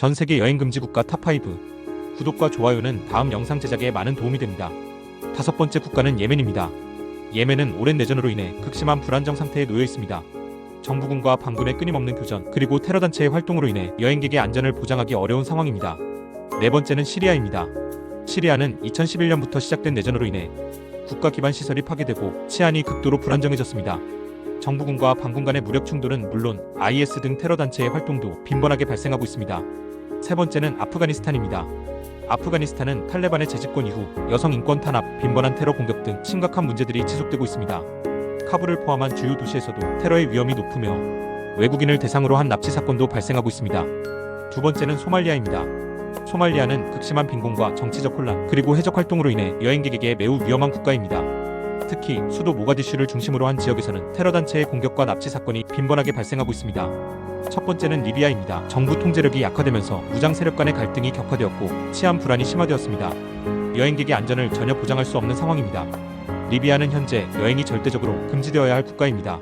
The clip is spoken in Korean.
전 세계 여행 금지 국가 탑5. 구독과 좋아요는 다음 영상 제작에 많은 도움이 됩니다. 다섯 번째 국가는 예멘입니다. 예멘은 오랜 내전으로 인해 극심한 불안정 상태에 놓여 있습니다. 정부군과 반군의 끊임없는 교전, 그리고 테러 단체의 활동으로 인해 여행객의 안전을 보장하기 어려운 상황입니다. 네 번째는 시리아입니다. 시리아는 2011년부터 시작된 내전으로 인해 국가 기반 시설이 파괴되고 치안이 극도로 불안정해졌습니다. 정부군과 반군 간의 무력 충돌은 물론 IS 등 테러 단체의 활동도 빈번하게 발생하고 있습니다. 세 번째는 아프가니스탄입니다. 아프가니스탄은 탈레반의 재집권 이후 여성 인권 탄압, 빈번한 테러 공격 등 심각한 문제들이 지속되고 있습니다. 카불을 포함한 주요 도시에서도 테러의 위험이 높으며 외국인을 대상으로 한 납치 사건도 발생하고 있습니다. 두 번째는 소말리아입니다. 소말리아는 극심한 빈곤과 정치적 혼란, 그리고 해적 활동으로 인해 여행객에게 매우 위험한 국가입니다. 특히 수도 모가디슈를 중심으로 한 지역에서는 테러 단체의 공격과 납치 사건이 빈번하게 발생하고 있습니다. 첫 번째는 리비아입니다. 정부 통제력이 약화되면서 무장 세력 간의 갈등이 격화되었고 치안 불안이 심화되었습니다. 여행객의 안전을 전혀 보장할 수 없는 상황입니다. 리비아는 현재 여행이 절대적으로 금지되어야 할 국가입니다.